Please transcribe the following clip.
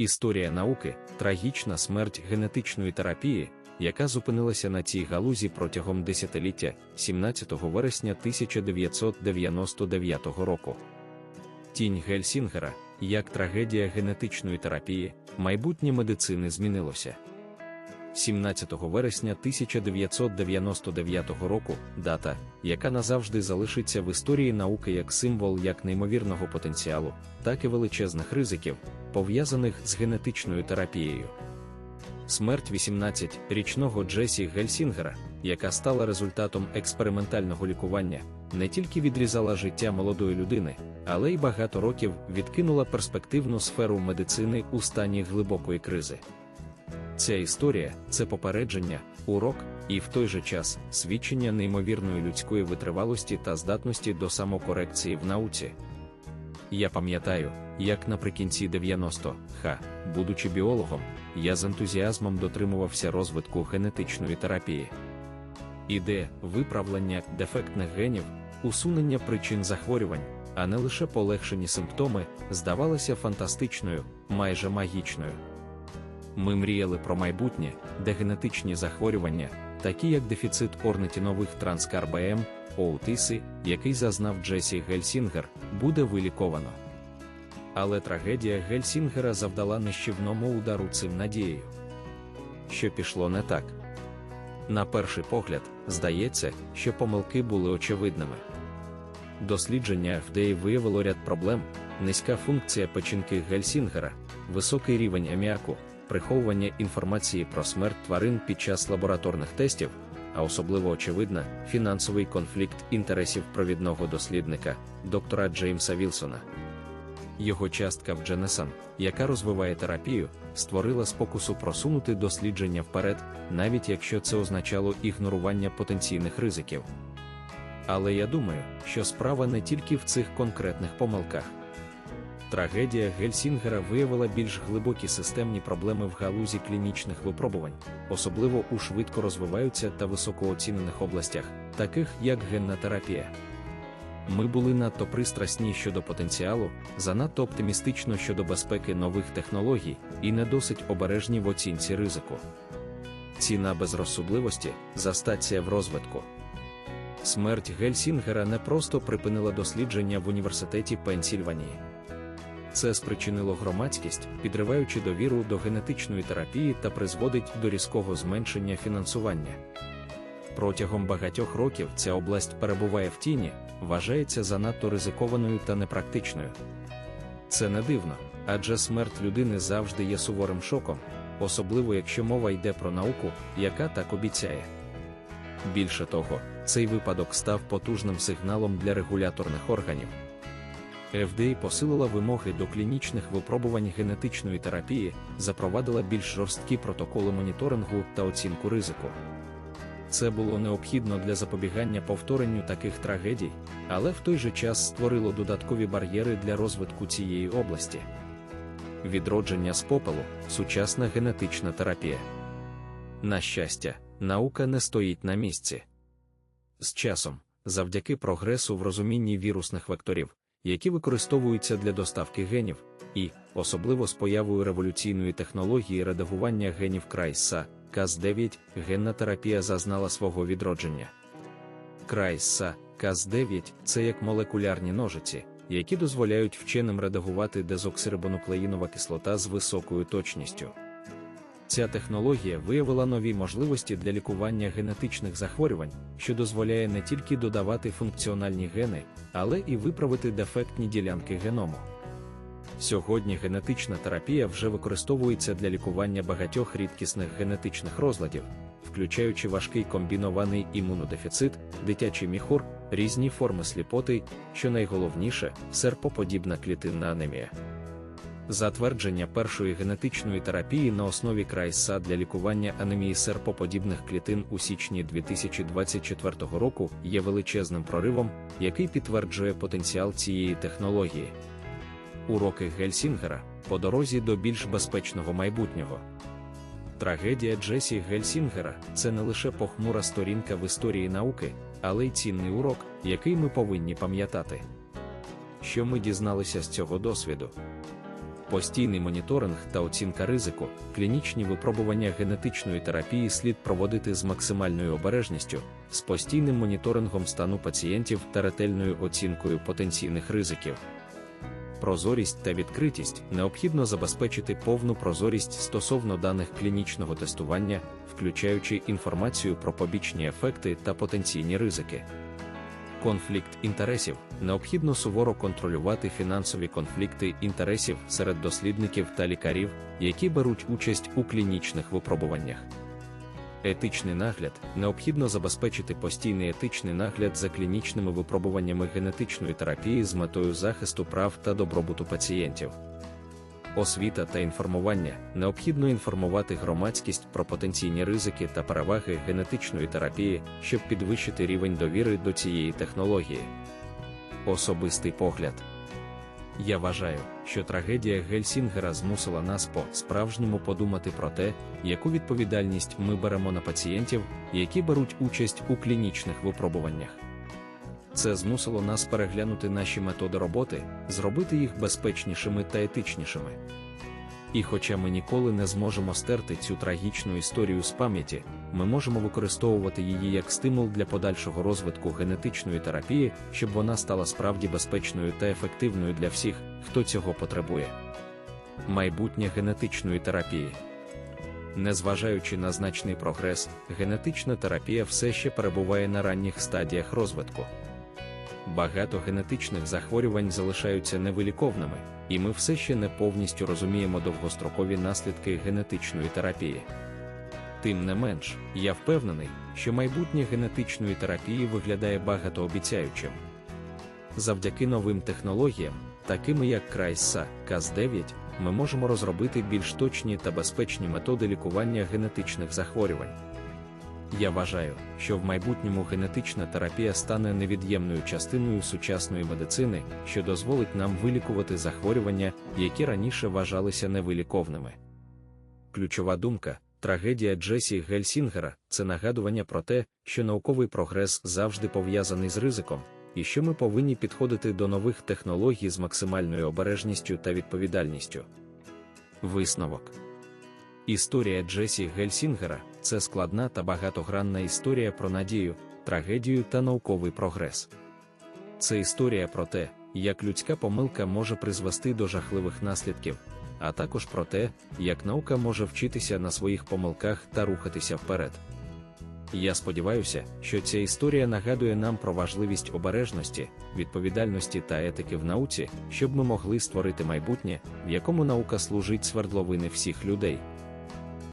Історія науки трагічна смерть генетичної терапії, яка зупинилася на цій галузі протягом десятиліття 17 вересня 1999 року. Тінь Гельсінгера, як трагедія генетичної терапії, майбутнє медицини змінилося. 17 вересня 1999 року дата, яка назавжди залишиться в історії науки як символ як неймовірного потенціалу, так і величезних ризиків, пов'язаних з генетичною терапією. Смерть 18-річного Джесі Гельсінгера, яка стала результатом експериментального лікування, не тільки відрізала життя молодої людини, але й багато років відкинула перспективну сферу медицини у стані глибокої кризи. Ця історія це попередження, урок і в той же час свідчення неймовірної людської витривалості та здатності до самокорекції в науці. Я пам'ятаю, як наприкінці 90 ха, будучи біологом, я з ентузіазмом дотримувався розвитку генетичної терапії. Ідея виправлення дефектних генів, усунення причин захворювань, а не лише полегшені симптоми, здавалася фантастичною, майже магічною. Ми мріяли про майбутнє, де генетичні захворювання, такі як дефіцит орнитінових транскарбм, оутиси, який зазнав Джесі Гельсінгер, буде виліковано. Але трагедія Гельсінгера завдала нищівному удару цим надією. Що пішло не так. На перший погляд, здається, що помилки були очевидними. Дослідження FDA виявило ряд проблем, низька функція печінки Гельсінгера, високий рівень аміаку, приховування інформації про смерть тварин під час лабораторних тестів, а особливо очевидна, фінансовий конфлікт інтересів провідного дослідника, доктора Джеймса Вілсона. Його частка в Дженесан, яка розвиває терапію, створила спокусу просунути дослідження вперед, навіть якщо це означало ігнорування потенційних ризиків. Але я думаю, що справа не тільки в цих конкретних помилках. Трагедія Гельсінгера виявила більш глибокі системні проблеми в галузі клінічних випробувань, особливо у швидко розвиваються та високооцінених областях, таких як генна терапія. Ми були надто пристрасні щодо потенціалу, занадто оптимістично щодо безпеки нових технологій і не досить обережні в оцінці ризику. Ціна безрозсудливості застація в розвитку. Смерть Гельсінгера не просто припинила дослідження в університеті Пенсільванії. Це спричинило громадськість, підриваючи довіру до генетичної терапії та призводить до різкого зменшення фінансування. Протягом багатьох років ця область перебуває в тіні, вважається занадто ризикованою та непрактичною. Це не дивно, адже смерть людини завжди є суворим шоком, особливо якщо мова йде про науку, яка так обіцяє. Більше того, цей випадок став потужним сигналом для регуляторних органів. FDA посилила вимоги до клінічних випробувань генетичної терапії, запровадила більш жорсткі протоколи моніторингу та оцінку ризику. Це було необхідно для запобігання повторенню таких трагедій, але в той же час створило додаткові бар'єри для розвитку цієї області. Відродження з попелу сучасна генетична терапія. На щастя, наука не стоїть на місці. З часом, завдяки прогресу в розумінні вірусних векторів, які використовуються для доставки генів, і, особливо з появою революційної технології редагування генів Крайса, КАЗ-9, генна терапія зазнала свого відродження. Крайса, КАЗ-9 це як молекулярні ножиці, які дозволяють вченим редагувати дезоксирибонуклеїнова кислота з високою точністю. Ця технологія виявила нові можливості для лікування генетичних захворювань, що дозволяє не тільки додавати функціональні гени, але і виправити дефектні ділянки геному. Сьогодні генетична терапія вже використовується для лікування багатьох рідкісних генетичних розладів, включаючи важкий комбінований імунодефіцит, дитячий міхур, різні форми сліпоти, що найголовніше серпоподібна клітинна анемія. Затвердження першої генетичної терапії на основі крайса для лікування анемії серпоподібних клітин у січні 2024 року є величезним проривом, який підтверджує потенціал цієї технології. Уроки Гельсінгера по дорозі до більш безпечного майбутнього. Трагедія Джесі Гельсінгера це не лише похмура сторінка в історії науки, але й цінний урок, який ми повинні пам'ятати. Що ми дізналися з цього досвіду? Постійний моніторинг та оцінка ризику, клінічні випробування генетичної терапії слід проводити з максимальною обережністю, з постійним моніторингом стану пацієнтів та ретельною оцінкою потенційних ризиків. Прозорість та відкритість необхідно забезпечити повну прозорість стосовно даних клінічного тестування, включаючи інформацію про побічні ефекти та потенційні ризики. Конфлікт інтересів необхідно суворо контролювати фінансові конфлікти інтересів серед дослідників та лікарів, які беруть участь у клінічних випробуваннях. Етичний нагляд необхідно забезпечити постійний етичний нагляд за клінічними випробуваннями генетичної терапії з метою захисту прав та добробуту пацієнтів. Освіта та інформування необхідно інформувати громадськість про потенційні ризики та переваги генетичної терапії, щоб підвищити рівень довіри до цієї технології. Особистий погляд. Я вважаю, що трагедія Гельсінгера змусила нас по справжньому подумати про те, яку відповідальність ми беремо на пацієнтів, які беруть участь у клінічних випробуваннях. Це змусило нас переглянути наші методи роботи, зробити їх безпечнішими та етичнішими. І хоча ми ніколи не зможемо стерти цю трагічну історію з пам'яті, ми можемо використовувати її як стимул для подальшого розвитку генетичної терапії, щоб вона стала справді безпечною та ефективною для всіх, хто цього потребує. Майбутнє генетичної терапії. Незважаючи на значний прогрес, генетична терапія все ще перебуває на ранніх стадіях розвитку. Багато генетичних захворювань залишаються невиліковними, і ми все ще не повністю розуміємо довгострокові наслідки генетичної терапії. Тим не менш, я впевнений, що майбутнє генетичної терапії виглядає багатообіцяючим. Завдяки новим технологіям, такими як CRISPR, Cas9, ми можемо розробити більш точні та безпечні методи лікування генетичних захворювань. Я вважаю, що в майбутньому генетична терапія стане невід'ємною частиною сучасної медицини, що дозволить нам вилікувати захворювання, які раніше вважалися невиліковними. Ключова думка трагедія Джесі Гельсінгера це нагадування про те, що науковий прогрес завжди пов'язаний з ризиком, і що ми повинні підходити до нових технологій з максимальною обережністю та відповідальністю. Висновок Історія Джесі Гельсінгера це складна та багатогранна історія про надію, трагедію та науковий прогрес. Це історія про те, як людська помилка може призвести до жахливих наслідків, а також про те, як наука може вчитися на своїх помилках та рухатися вперед. Я сподіваюся, що ця історія нагадує нам про важливість обережності, відповідальності та етики в науці, щоб ми могли створити майбутнє, в якому наука служить свердловини всіх людей.